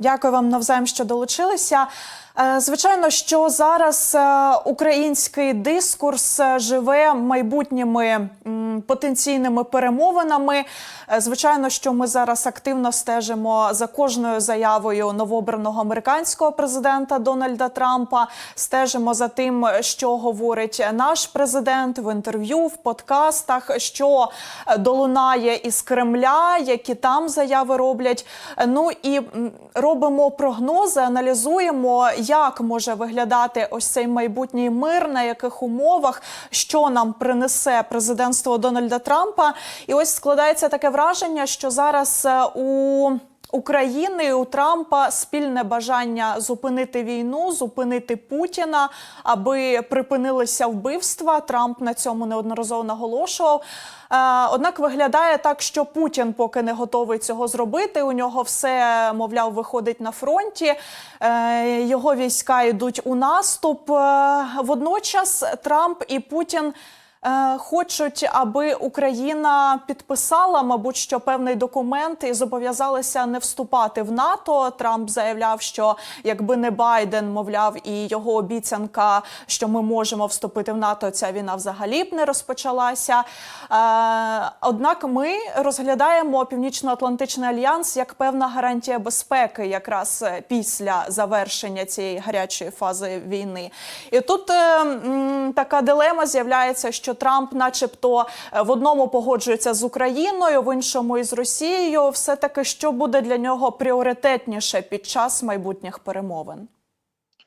Дякую вам навзаєм, що долучилися. Е, Звичайно, що зараз е, український дискурс е, живе майбутніми потенційними перемовинами. Е, Звичайно, що ми зараз активно стежимо за кожною заявою новообраного американського президента Дональда Трампа. Стежимо за тим, що говорить наш президент в інтерв'ю, в подкастах, що е, долунає із Кремля, які там заяви роблять. Ну і робимо прогнози, аналізуємо, як може виглядати ось цей майбутній мир, на яких умовах, що нам принесе президентство Дональда Трампа. І ось складається таке враження, що зараз е, у України у Трампа спільне бажання зупинити війну, зупинити Путіна, аби припинилися вбивства. Трамп на цьому неодноразово наголошував. Е, Однак виглядає так, що Путін поки не готовий цього зробити. У нього все, мовляв, виходить на фронті. Е, Його війська йдуть у наступ. Водночас Трамп і Путін. Е, Хочуть, аби Україна підписала, мабуть, що певний документ і зобов'язалася не вступати в НАТО. Трамп заявляв, що якби не Байден, мовляв, і його обіцянка, що ми можемо вступити в НАТО, ця війна взагалі б не розпочалася. Е, Однак ми розглядаємо Північно-Атлантичний альянс як певна гарантія безпеки, якраз е, після завершення цієї гарячої фази війни. І тут така дилема з'являється, що Трамп, начебто, е, в одному погоджується з Україною, в іншому із Росією. Все таки, що буде для нього пріоритетніше під час майбутніх перемовин.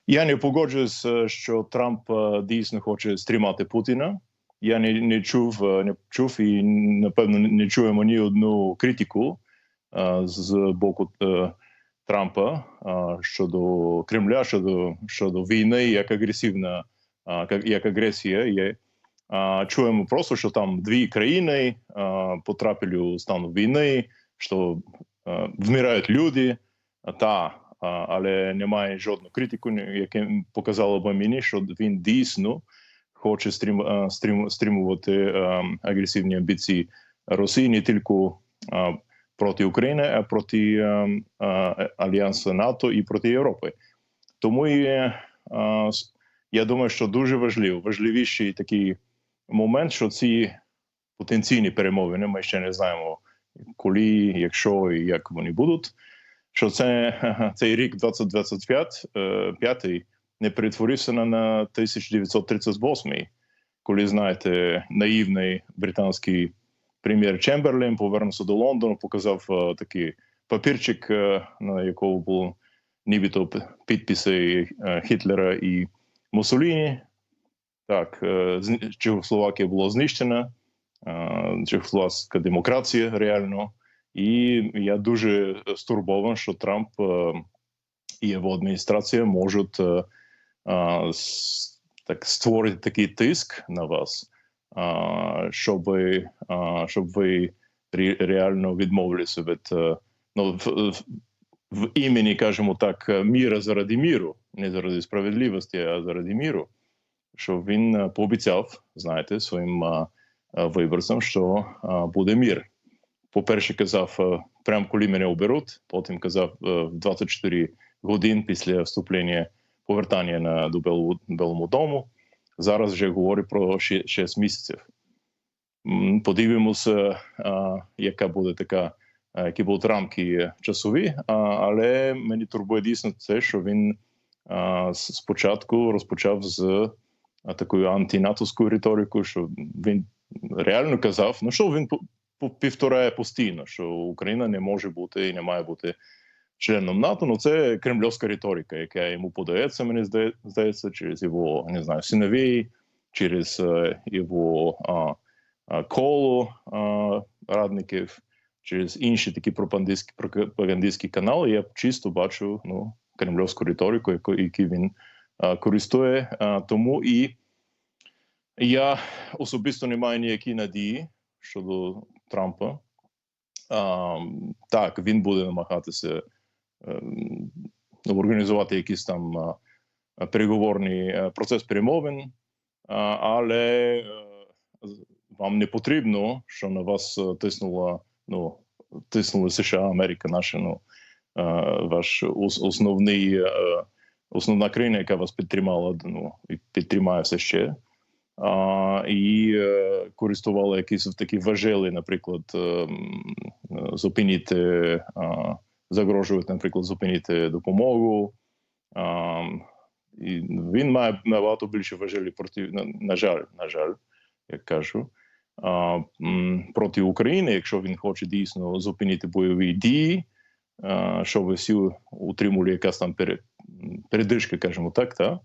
Я не погоджуюсь, е, що Трамп е, дійсно хоче стримати Путіна. Я не, не чув, не чув і напевно не чуємо ні одну критику е, з боку е, Трампа е, щодо Кремля, щодо щодо війни, як агресивна, як, як агресія є. Чуємо просто, що там дві країни е, потрапили у стан війни, що е, вмирають люди. Та але немає жодної критику, яке показало б мені, що він дійсно хоче стрім, стрім, стримувати агресивні амбіції Росії не тільки проти України, а проти Альянсу НАТО і проти Європи. Тому і, я думаю, що дуже важливо, важливіший такий момент, що ці потенційні перемовини, ми ще не знаємо, коли, якщо і як вони будуть що це цей рік 2025 е, п'ятий не перетворився на, на 1938, коли знаєте, наївний британський прем'єр Чемберлін повернувся до Лондону, показав е, такий папірчик, е, на якому було нібито підписи Гітлера і Муссоліні. Так, е, Чехословакія була знищена, е, чехословацька демократія реально. І я дуже стурбований, що Трамп е, і його адміністрація можуть так створити такий тиск на вас, щоб, ви, щоб ви реально відмовилися від ну, в, в, імені, кажемо так, міра заради міру, не заради справедливості, а заради міру. Що він е, пообіцяв, знаєте, своїм е, е, виборцям, що буде мір по-перше, казав, е, прямо коли мене оберуть, потім казав е, в 24 годин після вступлення повертання на до Белому дому. Зараз вже говорить про 6 місяців. Подивимося, яка буде така, які будуть рамки часові. Але мені турбує дійсно це, що він спочатку розпочав з такою антинатовською риторикою, що він реально казав, ну що він по- по- повторяє постійно, що Україна не може бути і не має бути членом НАТО. Ну це кремльовська риторика, яка йому подається, мені здається, через його не знаю, синовей, через е, його а, а, коло а, радників, через інші такі пропагандистські пропагандистські канали. Я чисто бачу ну, кремльовську риторику, яку, він користує. Тому і я особисто не маю ніякої надії щодо Трампа. А, так, він буде намагатися ем, ну, організувати якийсь там а, а, переговорний е, процес перемовин, а, але е, вам не потрібно, що на вас е, тиснула, ну, тиснули США, Америка, наші ну, ваш ос- основний, е, основна країна, яка вас підтримала, ну, і підтримає все ще. І е, користувала якісь такі важели, наприклад, е, е, зупинити, загрожувати, наприклад, зупинити допомогу. І він має набагато більше важелі проти, на, жаль, на жаль, як кажу, проти України, якщо він хоче дійсно зупинити бойові дії, щоб всі утримували якась там пере, передишка, кажемо так, та?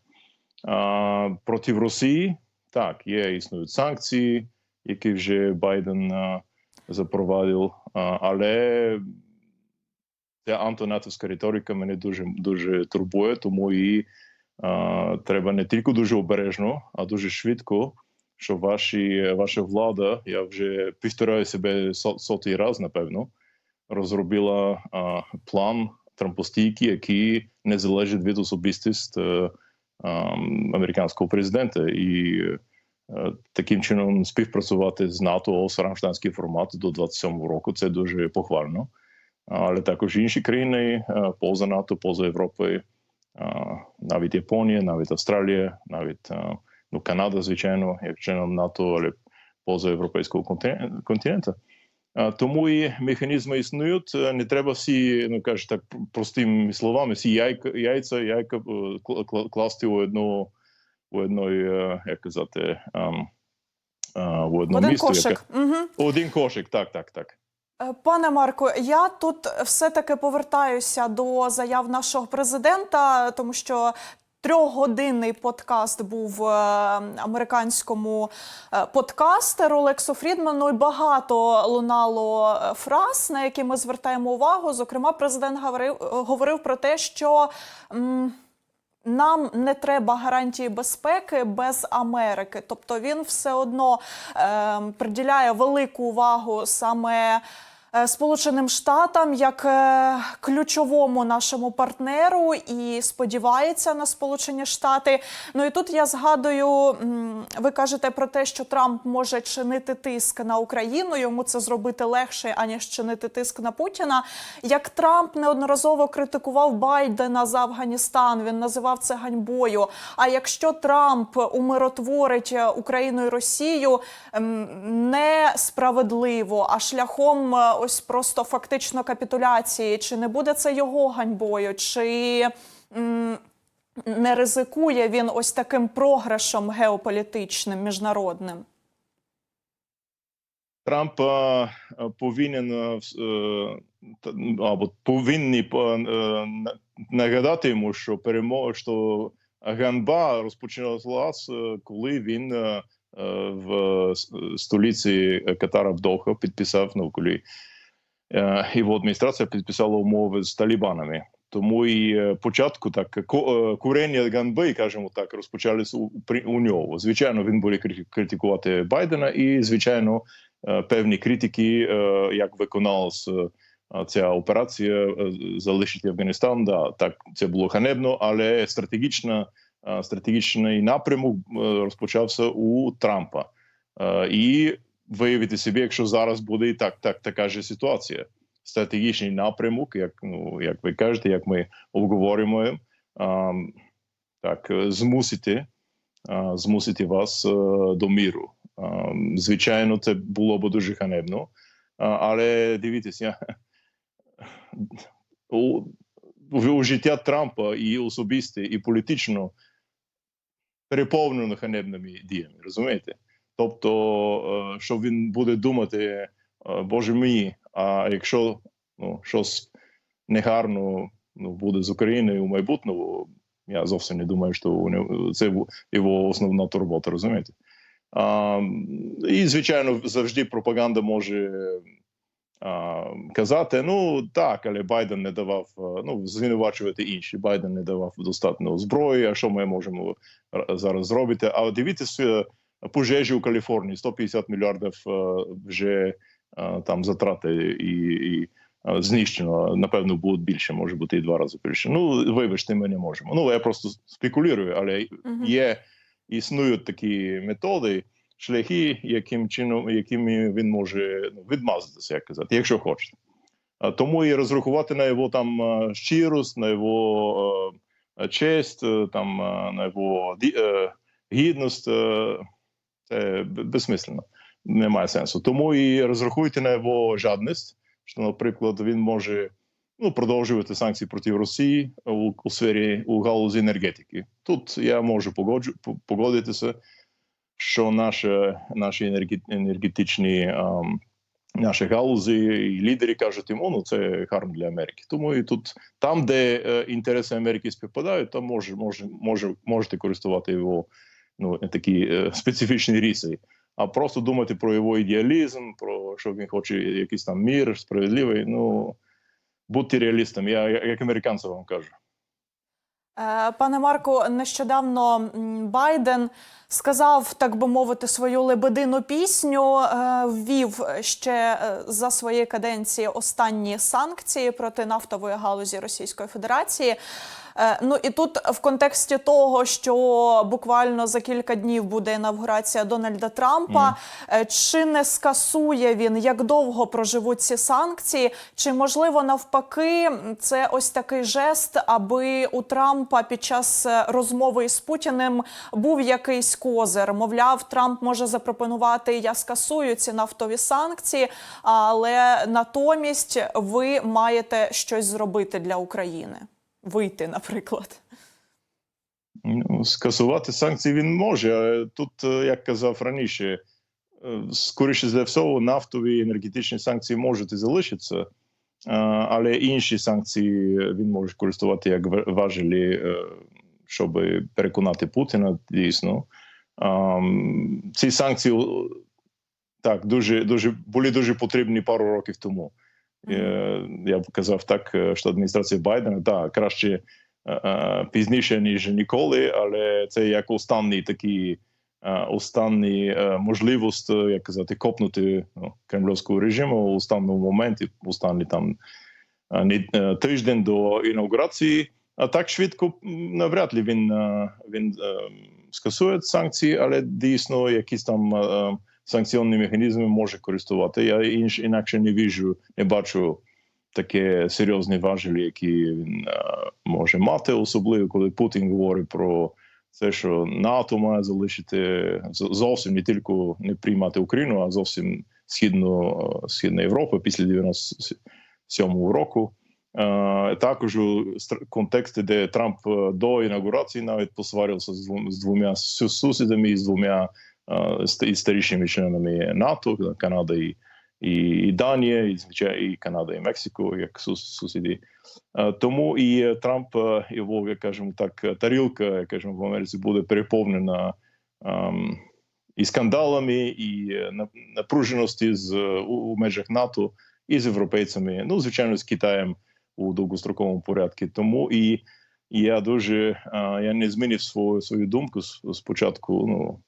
Проти Росії, так, є існують санкції, які вже Байден а, запровадив, а, але ця антинатовська риторика мене дуже дуже турбує, тому і а, треба не тільки дуже обережно, а дуже швидко, щоб ваші, ваша влада, я вже повторяю себе со- сотий раз, напевно, розробила а, план трампостійки, який не залежить від особистості е, американського президента, і е, таким чином співпрацювати з НАТО ось Рамштанський формат до 27-го року. Це дуже похвально. Але також інші країни е, поза НАТО, поза Європою, е, навіть Японія, навіть Австралія, навіть ну, Канада, звичайно, як членом НАТО, але поза європейського континенту. Тому і механізми існують. Е, Не треба всі, ну кажуть так простими словами, всі яйка, яйця, яйка е, кла- кла- класти у одну, у одної, е, як казати, ем, е, в одно Один місто. кошик. Угу. Один кошик, так, так, так. Пане Марко, я тут все-таки повертаюся до заяв нашого президента, тому що. Трьохгодинний подкаст був е, американському е, подкастеру Лексу Фрідману, і багато лунало е, фраз, на які ми звертаємо увагу. Зокрема, президент говорив, говорив про те, що м, нам не треба гарантії безпеки без Америки. Тобто він все одно е, приділяє велику увагу саме. Е, Сполученим Штатам як е, ключовому нашому партнеру і сподівається на Сполучені Штати. Ну і тут я згадую, ви кажете про те, що Трамп може чинити тиск на Україну. Йому це зробити легше, аніж чинити тиск на Путіна. Як Трамп неодноразово критикував Байдена за Афганістан, він називав це ганьбою. А якщо Трамп умиротворить е, Україну і Росію несправедливо, а шляхом ось просто фактично капітуляції, чи не буде це його ганьбою? Чи не ризикує він ось таким програшом геополітичним міжнародним? Трамп е, е, повинен е, та- або повинні на- нагадати йому, що перемога, що ганьба розпочалася, коли він в столиці Катара в Доха підписав, ну коли е, його адміністрація підписала умови з талібанами. Тому і е, початку так е, курення ганьби, кажемо так, розпочалися у, у нього. Звичайно, він буде крити- критикувати Байдена, і звичайно, е, певні критики, е, як виконалася е, ця операція, е, залишити Афганістан. Да, так це було ганебно, але стратегічна, е, стратегічний напрямок е, розпочався у Трампа. Е, І виявити собі, якщо зараз буде і так, так така ж ситуація. Стратегічний напрямок, як ну як ви кажете, як ми обговорюємо, е, так е, змусити, е, змусити вас е, до міру. Е, Звичайно, це було б дуже ганебно. Е, Але дивіться, у, у життя Трампа і особисте, і політично переповнено ганебними діями, розумієте? Тобто, е, що він буде думати, е, Боже мій, а якщо ну, щось негарно ну, буде з Україною у майбутньому, я зовсім не думаю, що це його основна турбота, розумієте? А, і, звичайно, завжди пропаганда може казати: ну так, але Байден не давав, ну, звинувачувати інші. Байден не давав достатньо зброї. А що ми можемо зараз зробити? А дивіться пожежі у Каліфорнії 150 мільярдів е, вже е, там затрати і, і е, знищено. Напевно, буде більше, може бути і два рази більше. Ну вибачте, ми не можемо. Ну я просто спекулюю, але є існують такі методи, шляхи, яким чином, якими він може ну, відмазатися, як казати, якщо хочете. А Тому і розрахувати на його там щирість, на його честь, е, там на його е, гідність. е, Це безсмислено, немає сенсу. Тому і розрахуйте на його жадність, що, наприклад, він може ну, продовжувати санкції проти Росії у, у сфері у галузі енергетики. Тут я можу погоджу, погодитися, що наші, наші енерге- енергетичні ам, наші галузі і лідери кажуть йому, ну це гарно для Америки. Тому і тут, там, де е, інтереси Америки співпадають, там може, може, може, можете користувати його ну, такі е, специфічні риси. А просто думати про його ідеалізм, про що він хоче якийсь там мір справедливий. Ну будьте реалістом. Я як американцям вам кажу. Е, Пане Марку, нещодавно Байден сказав, так би мовити, свою лебедину пісню. е, Ввів ще е, за своєї каденції останні санкції проти нафтової галузі Російської Федерації. Е, Ну і тут в контексті того, що буквально за кілька днів буде інавгурація Дональда Трампа, е, чи не скасує він, як довго проживуть ці санкції, чи можливо навпаки, це ось такий жест, аби у Трампа під час е, розмови із Путіним був якийсь козир. Мовляв, Трамп може запропонувати я скасую ці нафтові санкції, але натомість ви маєте щось зробити для України. Вийти, наприклад. Ну, скасувати санкції він може. Тут, е, як казав раніше, е, скоріше за все, нафтові енергетичні санкції можуть і залишитися, е, але інші санкції він може користувати як ва- важелі, щоб переконати Путіна дійсно. Ці санкції так дуже дуже були дуже потрібні пару років тому. Е, Я б казав так, е, що адміністрація Байдена так краще е, е, пізніше ніж ніколи, але це як останній такий е, останній е, можливість, е, як казати, копнути ну, кремлівського режиму у останньому моменті, останній там е, е, тиждень до інаугурації. А так швидко навряд ли він, е, він е, скасує санкції, але дійсно якісь там санкціонні механізми може користувати. Я інш, інакше не віжу, не бачу таке серйозні важелі, які він е, може мати, особливо коли Путін говорить про це, що НАТО має залишити зовсім не тільки не приймати Україну, а зовсім східну е, східну Європу після 97-го року. Е, також у контексті, де Трамп до інаугурації навіть посварився з двома сусідами і з двома е, ст- історичними членами НАТО, Канада і, і, і Данія, і звичайно, і Канада, і Мексико, як сус- сусіди. Е, Тому і Трамп е, його, як кажемо так, е, тарілка, кажемо в Америці, буде переповнена ем, і скандалами, і е, напруженості з е, у, у межах НАТО і з європейцями. Ну, звичайно, з Китаєм у довгостроковому порядку. Тому і, і я дуже е, я не змінив свою свою думку спочатку. Ну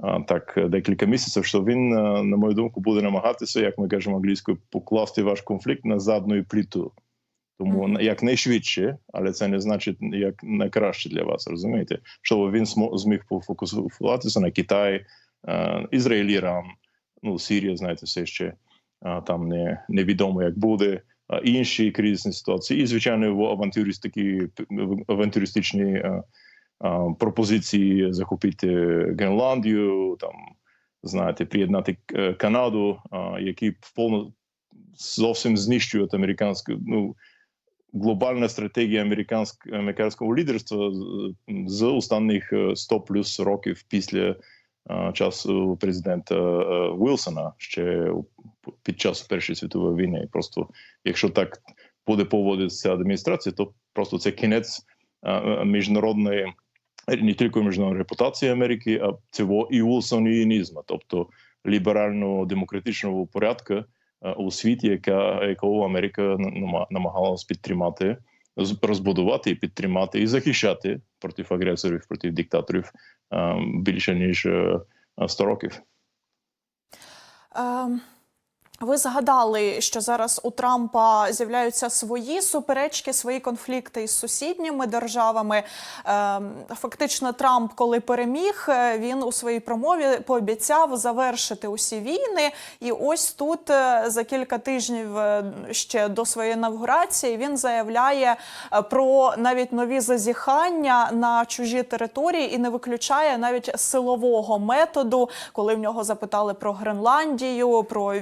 так е, декілька місяців, що він, е, на мою думку, буде намагатися, як ми кажемо англійською, покласти ваш конфлікт на задною пліту. Тому як найшвидше, але це не значить як найкраще для вас, розумієте? Щоб він зміг пофокусуватися на Китай, е, Ізраїль, Іран, ну Сирія, знаєте, все ще там не невідомо, як буде. Інші кризисні ситуації, і звичайно, авантюристичні пропозиції захопити Гренландію, там знаєте, приєднати е, Канаду, е, які повно зовсім знищують американську ну глобальна стратегія американськ, американського лідерства з, останніх е, 100 плюс років після е, часу президента е, Вілсона ще під час Першої світової війни. І Просто якщо так буде поводитися адміністрація, то просто це кінець е, е, міжнародної не тільки міжнародної репутації Америки, а цього і Вілсоніїнізму, тобто ліберально-демократичного порядку е, у світі, яка якого Америка намагалась підтримати, розбудувати і підтримати і захищати проти агресорів, проти диктаторів е, більше ніж е, 100 років. Ем, Ви згадали, що зараз у Трампа з'являються свої суперечки, свої конфлікти із сусідніми державами. Ем, Фактично, Трамп, коли переміг, е, він у своїй промові пообіцяв завершити усі війни. І ось тут е, за кілька тижнів е, ще до своєї інавгурації він заявляє про навіть нові зазіхання на чужі території і не виключає навіть силового методу, коли в нього запитали про Гренландію, про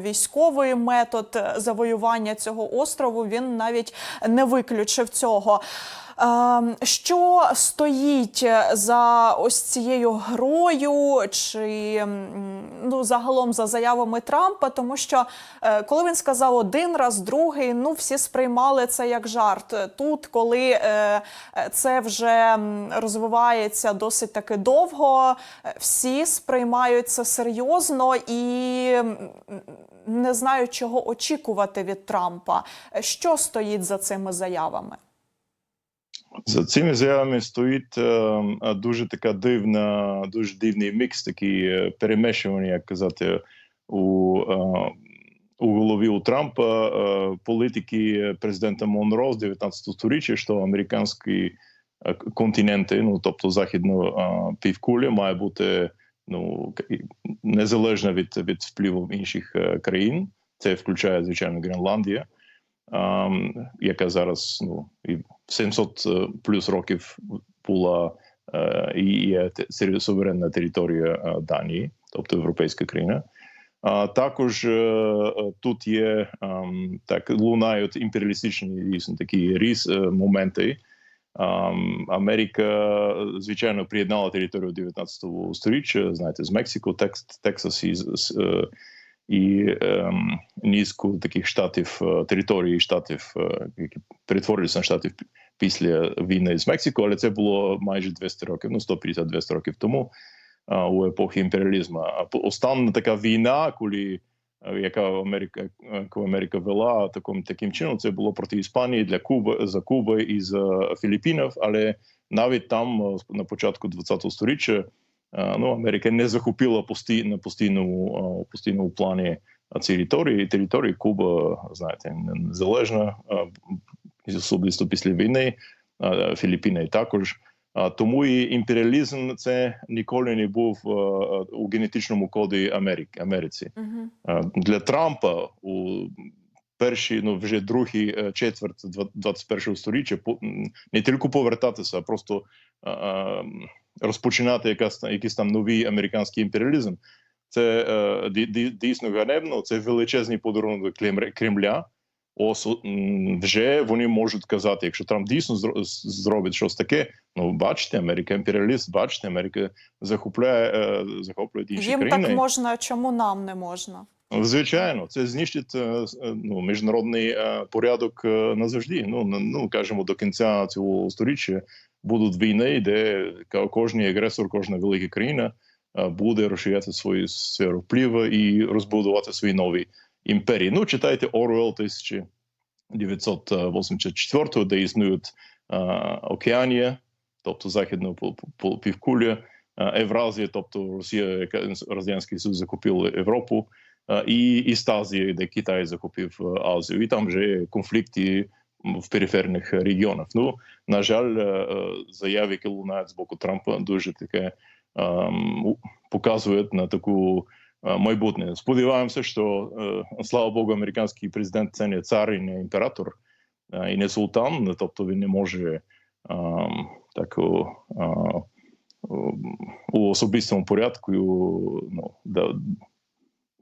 військовий метод завоювання цього острову. Він навіть не виключив цього. Ем, Що стоїть за ось цією грою, чи ну загалом за заявами Трампа? Тому що е, коли він сказав один раз, другий, ну всі сприймали це як жарт. Тут, коли е, е, це вже розвивається досить таки довго, е, всі сприймають це серйозно і не знають, чого очікувати від Трампа. Е, Що стоїть за цими заявами? За цими заявами стоїть е, дуже така дивна, дуже дивний мікс, такий е, перемешування, як казати, у, е, у голові у Трампа е, політики президента Монро з 19 сторіччя, що американські е, континенти, ну тобто західна е, півкуля, має бути ну незалежна від, від впливу інших е, країн. Це включає звичайно Гренландія, е, яка зараз ну і 700 е, плюс років була е, і є суверенна територія е, Данії, тобто європейська країна. А також тут є так лунають імперіалістичні дійсно такі різ моменти. Америка, звичайно, приєднала територію 19 століття, знаєте, з Мексико, Текс, Тексас і, з- і ем, низку таких штатів, е, територій штатів, е, які перетворилися на штати після війни з Мексико, але це було майже 200 років, ну 150-200 років тому а, у епохи імперіалізму. А остання така війна, коли е, яка Америка, е, яку Америка вела таким таким чином, це було проти Іспанії для Куби за Куби і за Філіппінів, але навіть там е, на початку 20-го сторіччя е, ну, Америка не захопила на постійному е, постійному плані ці території. Території Куба, знаєте, незалежна, е, особисто після війни, е, Філіппіни також. Тому і імперіалізм це ніколи не був е, у генетичному коді Америки, Америці. Угу. Е, Для Трампа у першій, ну вже другій е, четверть 21 століття по- м, не тільки повертатися, а просто е, е, розпочинати якась, якийсь там новий американський імперіалізм. Це е, ді- ді- дійсно ганебно. Це величезний подарунок Кремля. Ос, м, вже вони можуть казати, якщо Трамп дійсно зробить щось таке, ну бачите, Америка імперіаліст, бачите, Америка захопляє, е, захоплює інші Їм країни. так можна, чому нам не можна? Звичайно, це знищить е, е, ну, міжнародний е, порядок назавжди. Ну, ну кажемо, до кінця цього сторіччя будуть війни, де кожен агресор, кожна велика країна буде розширяти свою сферу впливу і розбудувати свої нові імперії. Ну, читайте Орвел 1984, де існують Океанія, тобто пол- півкуля, Евразія, тобто Росія, Радянський Союз закупив Європу. І, і з Азії, де Китай захопив е, Азію, і там вже конфлікти в периферних регіонах. Ну на жаль, е, е, заяви, які лунають з боку Трампа, дуже таке ем, показують на таку е, майбутнє. Сподіваємося, що слава Богу, американський президент це не цар і не імператор і не султан, тобто він не може ем, так у особистому порядку ну, да,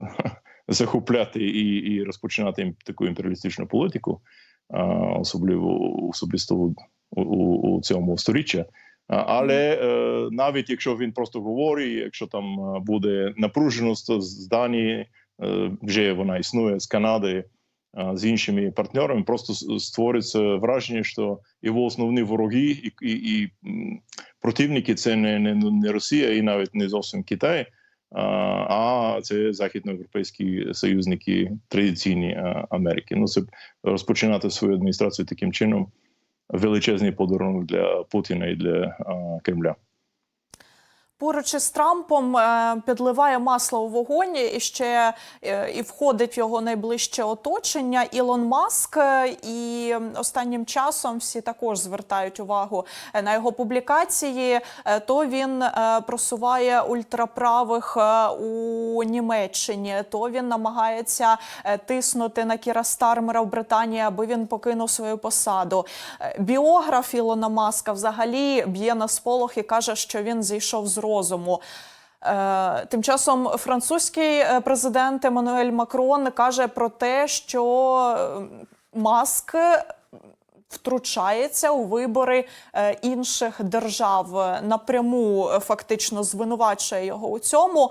захопляти і, і розпочинати таку імперіалістичну політику, особливо особисто у, у, у цьому сторіччі. А, Але е, навіть якщо він просто говорить, якщо там е, буде напруженість з Данії, е, вже вона існує з Канади, з іншими партнерами, просто створюється враження, що його основні вороги і, і, і противники це не, не, не Росія і навіть не зовсім Китай, а, це західноєвропейські союзники традиційні Америки. Ну це розпочинати свою адміністрацію таким чином величезний подарунок для Путіна і для Кремля. Поруч із Трампом е, підливає масло у вогонь і ще е, і входить в його найближче оточення Ілон Маск. Е, І останнім часом всі також звертають увагу на його публікації. То він просуває ультраправих у Німеччині, то він намагається тиснути на Кіра Стармера в Британії, аби він покинув свою посаду. Біограф Ілона Маска взагалі б'є на сполох і каже, що він зійшов з розуму. Е, Тим часом французький е, президент Еммануель Макрон каже про те, що е, Маск втручається у вибори е, інших держав е, напряму е, фактично звинувачує його у цьому.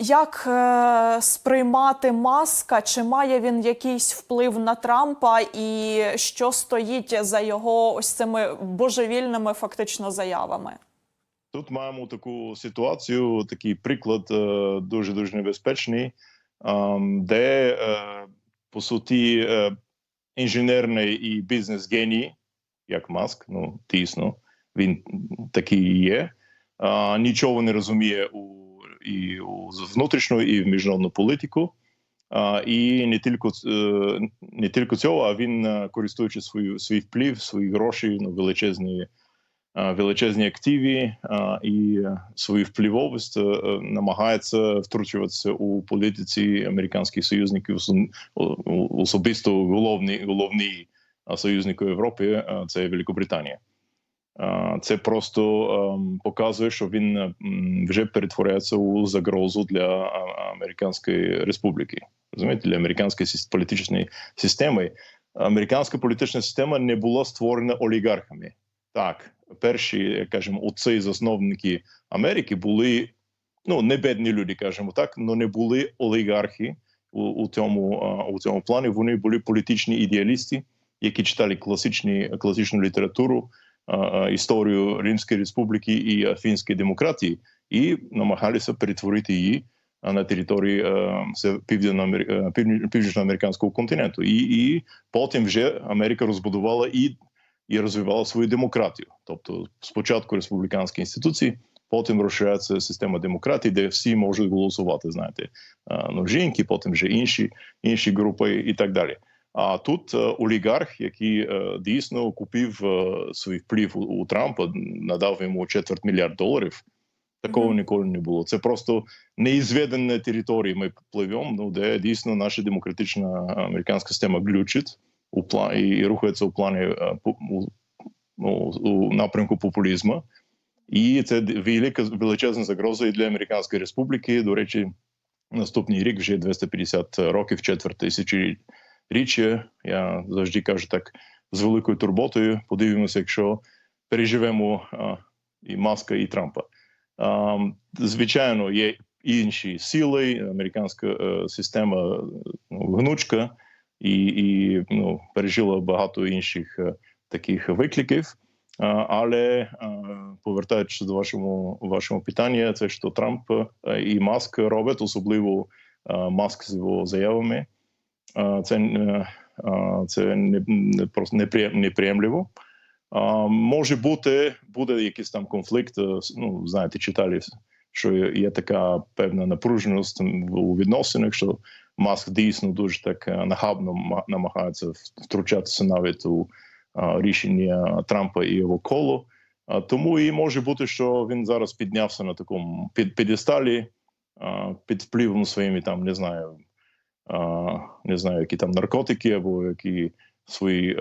Як е, сприймати маска? Чи має він якийсь вплив на Трампа, і що стоїть за його ось цими божевільними фактично заявами? Тут маємо таку ситуацію, такий приклад е, дуже дуже небезпечний, ем, де е, по суті е, інженерний і бізнес-геній, як Маск, ну дійсно, він такий є. Нічого не розуміє у і у внутрішню, і в міжнародну політику. А, І не тільки е, не тільки цього, а він користуючи свою свій вплив, свої гроші, ну величезні величезні активи а, і свою впливовість е, е, намагається втручуватися у політиці американських союзників, особисто головний головний союзник Європи це Великобританія. Це просто ем, показує, що він е, вже перетворяється у загрозу для американської республіки. Розумієте, для американської політичної системи. Американська політична система не була створена олігархами. Так, перші, кажемо, отці засновники Америки були ну не бідні люди, кажемо так, але не були олігархи у, у цьому у цьому плані. Вони були політичні ідеалісти, які читали класичні класичну літературу, історію Римської республіки і афінської демократії, і намагалися перетворити її на території це південно- півні- північноамериканського континенту. І, і потім вже Америка розбудувала і і розвивала свою демократію. Тобто, спочатку республіканські інституції, потім розширяється система демократії, де всі можуть голосувати. Знаєте, е, ну жінки, потім вже інші інші групи і так далі. А тут е, олігарх, який е, дійсно купив свій вплив у, у Трампа, надав йому четверть мільярд доларів. Такого ніколи не було. Це просто неізведені території. Ми пливемо, ну де дійсно наша демократична американська система глючить у плані і рухається у плані е, у, ну, у напрямку популізму. І це велика величезна загроза і для американської республіки. До речі, наступний рік вже 250 років, четверть тисячоріччя. Я завжди кажу так з великою турботою. Подивимося, якщо переживемо а, і Маска, і Трампа. А, звичайно, є інші сили. Американська е, система ну, і, і ну, пережила багато інших е, таких викликів. Але е, повертаючись до вашому вашому питання, це що Трамп е, і Маск робить, особливо е, Маск з його заявами. Е, Це, е, е, це не, не просто неприємливо. Може бути, буде якийсь там конфлікт. е, Ну, знаєте, читали, що є така певна напруженість у відносинах, що Маск дійсно дуже так е, нахабно намагається втручатися навіть у рішення Трампа і його коло. Тому і може бути, що він зараз піднявся на такому під підесталі під впливом своїми там, не знаю, не знаю, які там наркотики або які свої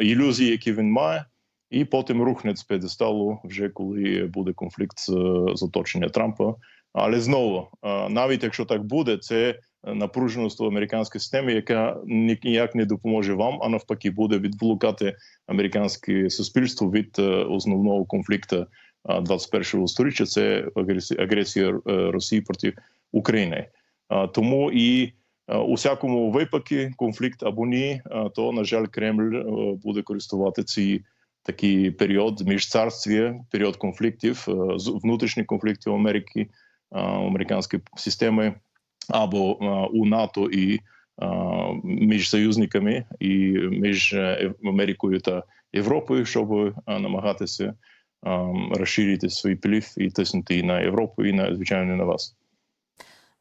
ілюзії, які він має, і потім рухне з п'єдесталу, вже коли буде конфлікт з, з оточення Трампа. Але знову, е, навіть якщо так буде, це напруженість у американській системі, яка ніяк не допоможе вам, а навпаки, буде відволікати американське суспільство від е, основного конфлікту е, 21-го сторіччя. Це агресія, е, Росії проти України. Е, Тому і е, у всякому випадку конфлікт або ні, е, то на жаль, Кремль е, буде користувати ці такий період міжцарствія, період конфліктів, е, внутрішніх конфліктів Америки, е, американської системи або е, у НАТО і е, між союзниками, і між е, Америкою та Європою, щоб намагатися ем, розширити свій вплив і тиснути і на Європу, і на звичайно на вас.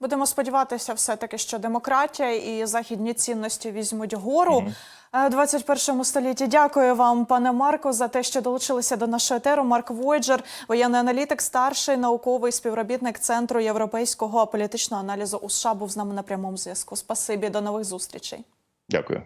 Будемо сподіватися, все таки, що демократія і західні цінності візьмуть гору. Е, 21 столітті. Дякую вам, пане Марко, за те, що долучилися до нашого етеру. Марк Войджер, воєнний аналітик, старший науковий співробітник Центру європейського політичного аналізу у США, був з нами на прямому зв'язку. Спасибі, до нових зустрічей. Дякую.